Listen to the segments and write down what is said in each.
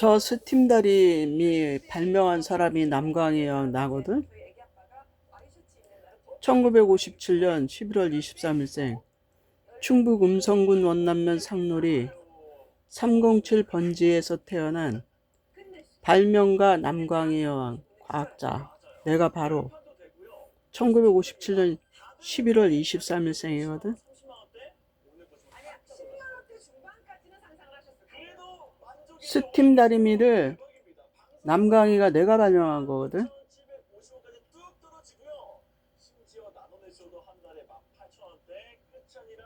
저 스팀다림이 발명한 사람이 남강이랑 나거든. 1957년 11월 23일생 충북 음성군 원남면 상놀이 307 번지에서 태어난 발명가 남광희 여왕 과학자 내가 바로 1957년 11월 23일생이거든. 스팀 다리미를 남강이가 내가 발명한 거거든. 심지어 나눠내셔도 한 달에 18,000원대 끝이 아니라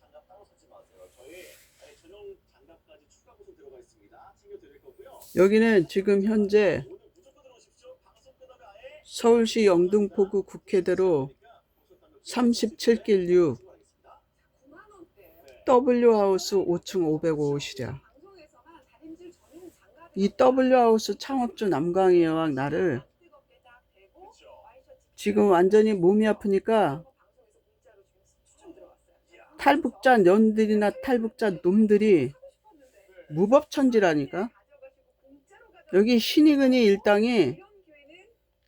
장갑 따로 사지 마세요. 저희 아예 전용 장갑까지 추가 보송 들어가 있습니다. 챙겨드릴 거고요. 여기는 지금 현재 서울시 영등포구 국회대로 37길 6 W하우스 5층 505호실 이 W하우스 창업주 남강희 여왕 나를 지금 완전히 몸이 아프니까 탈북자 년들이나 탈북자 놈들이 무법천지라니까. 여기 신이근이 일당이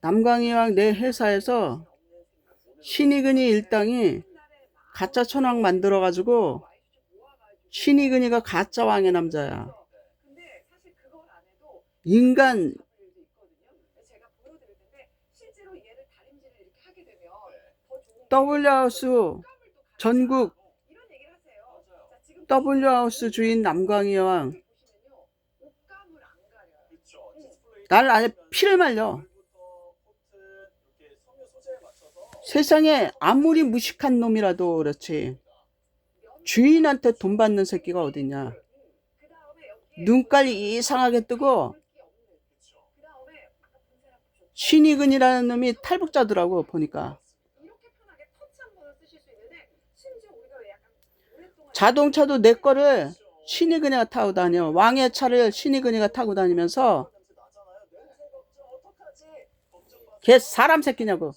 남강희 여왕 내 회사에서 신이근이 일당이 가짜 천왕 만들어 가지고 신이근이가 가짜 왕의 남자야. 인간 W하우스 전국 W하우스 주인 남광희 여왕. 디스플레이 날 안에 피를 말려. 세상에 아무리 무식한 놈이라도 그렇지. 주인한테 돈 받는 새끼가 어딨냐. 눈깔이 이상하게 뜨고 신이근이라는 놈이 탈북자더라고 보니까 자동차도 내 거를 신이근이가 타고 다녀 왕의 차를 신이근이가 타고 다니면서? 걱정 마세요. 걔 사람 새끼냐고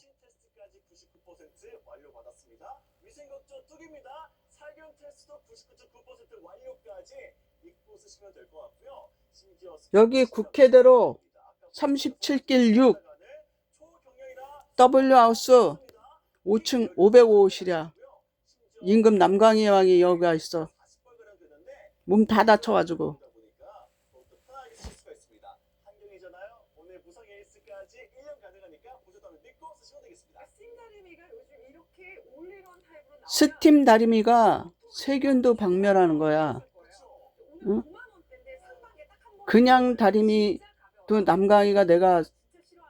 테스트까지 99% 완료받았습니다. 위생 걱정 뚝입니다. 살균 테스트도 99.9% 완료까지 잊고 쓰시면 될것 같고요. 심지어 여기 국회대로 37길 6 W하우스 5층 505호실이야 임금 남광희 여왕이 여기가 있어 몸 다 다쳐가지고 보니까 더욱더 편하게 쓰실 수가 있습니다. 환경이잖아요. 오늘 무상 에이스까지 1년 가능하니까 보셨다면 믿고 쓰시면 되겠습니다. 스팀 다리미가 세균도 박멸하는 거야 응? 그냥 다리미도 남강이가 내가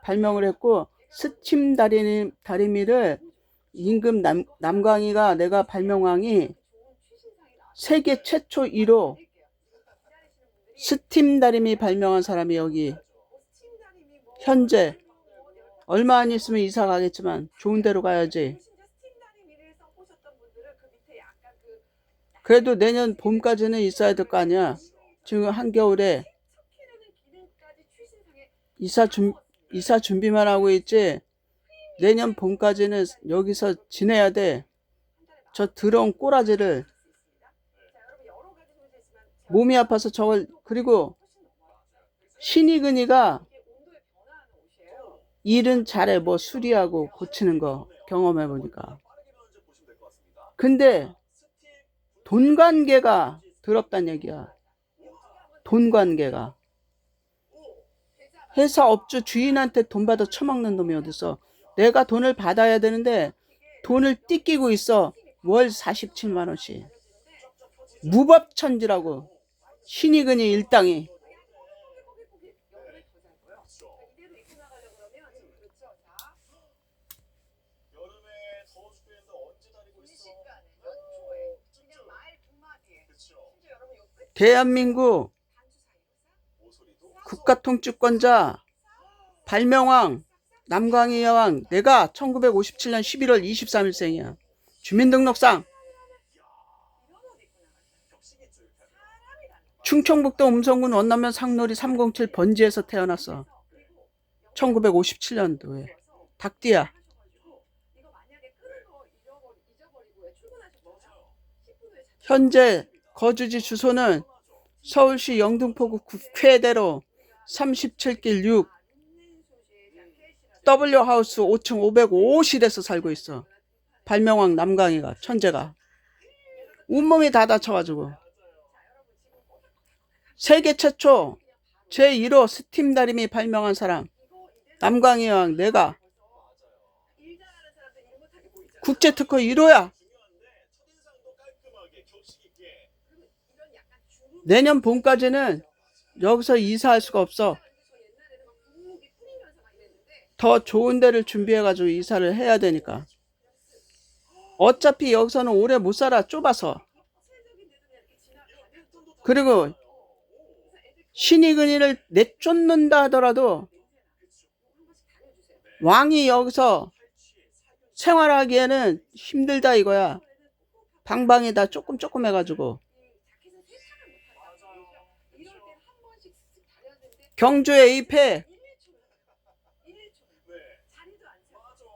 발명을 했고 스팀 다리미, 다리미를 임금 남, 남강이가 내가 발명왕이 세계 최초 1호 스팀 다리미 발명한 사람이 여기. 현재 얼마 안 있으면 이사 가겠지만 좋은 데로 가야지. 그래도 내년 봄까지는 있어야 될 거 아니야. 지금 한겨울에 이사 준 이사 준비만 하고 있지? 내년 봄까지는 여기서 지내야 돼. 저 더러운 꼬라지를. 몸이 아파서 저걸 그리고 신이근이가 일은 잘해. 뭐 수리하고 고치는 거 경험해 보니까. 근데 돈 관계가 더럽단 얘기야. 돈 관계가 회사 업주 주인한테 돈 받아 처먹는 놈이 어딨어? 내가 돈을 받아야 되는데 돈을 띠끼고 있어. 월 47만 원씩. 무법천지라고. 신이근이 일당이. 대한민국 국가통치권자 발명왕 남광희 여왕 내가 1957년 11월 23일 생이야. 주민등록상. 격식있죠 이렇게. 충청북도 음성군 원남면 상놀이 307 번지에서 태어났어. 1957년도에. 닭띠야. 현재 거주지 주소는 서울시 영등포구 국회대로 37길 6 W하우스 5층 505실에서 살고 있어. 발명왕 남강이가 천재가. 온몸이 다 다쳐가지고. 세계 최초 제1호 스팀 다림이 발명한 사람. 남강이 왕 내가. 국제 특허 1호야. 중요한데 첫인상도 깔끔하게 격식 있게 내년 봄까지는 여기서 이사할 수가 없어. 더 좋은 데를 준비해가지고 이사를 해야 되니까. 어차피 여기서는 오래 못 살아 좁아서. 그리고 신이 근이를 내쫓는다 하더라도 왕이 여기서 생활하기에는 힘들다 이거야. 방방이 다 조금 조금 해가지고. 경주 A패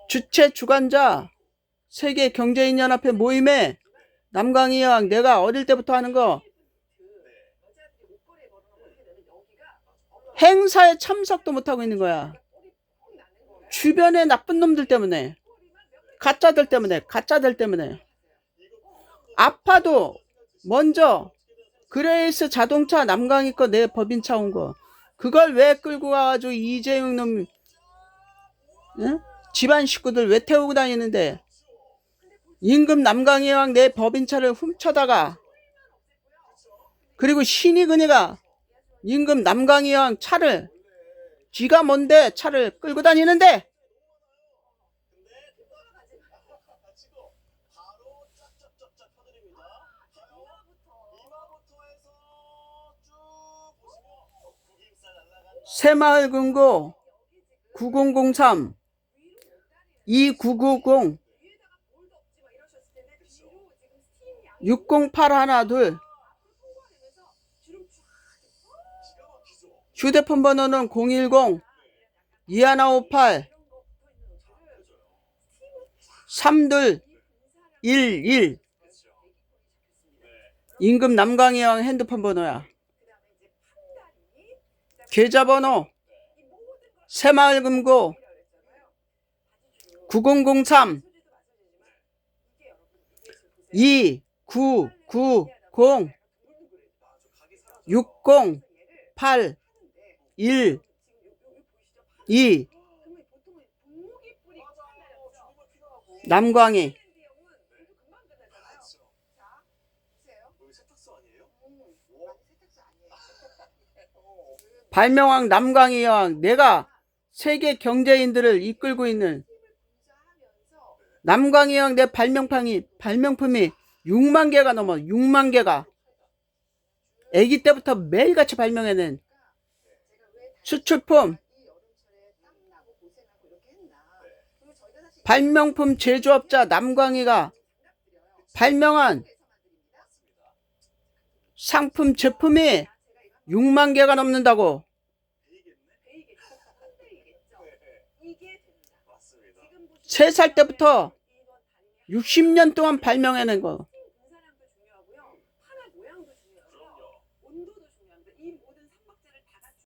주최 주관자 세계 경제인 연합회 모임에 남강희 여왕 내가 어릴 때부터 하는 거. 행사에 참석도 못하고 있는 거야. 주변에 나쁜 놈들 때문에 가짜들 때문에 가짜들 때문에. 아파도 먼저 그레이스 자동차 남강이 거 내 법인차 온 거 그걸 왜 끌고 가가지고 이재용 놈 응? 집안 식구들 왜 태우고 다니는데 임금 남강이 왕 내 법인차를 훔쳐다가 그리고 신이근이가 임금 남강이 왕 차를 쥐가 뭔데 차를 끌고 다니는데 새마을금고 9003 2990 60812 기가 막히죠. 휴대폰 번호는 010 2158 3211 임금 남강희 왕 핸드폰 번호야. 계좌번호 새마을금고 9003 2990 60 8 1 2 남광희 발명왕 남광희 여왕 내가 세계 경제인들을 이끌고 있는 남광희 여왕 내 발명품이 발명품이 6만 개가 넘어 6만 개가. 아기 때부터 매일같이 발명해낸 수출품. 발명품 제조업자 남광희가 발명한 상품 제품이 6만 개가 넘는다고 맞습니다. 3살 때부터 60년 동안 발명해낸 거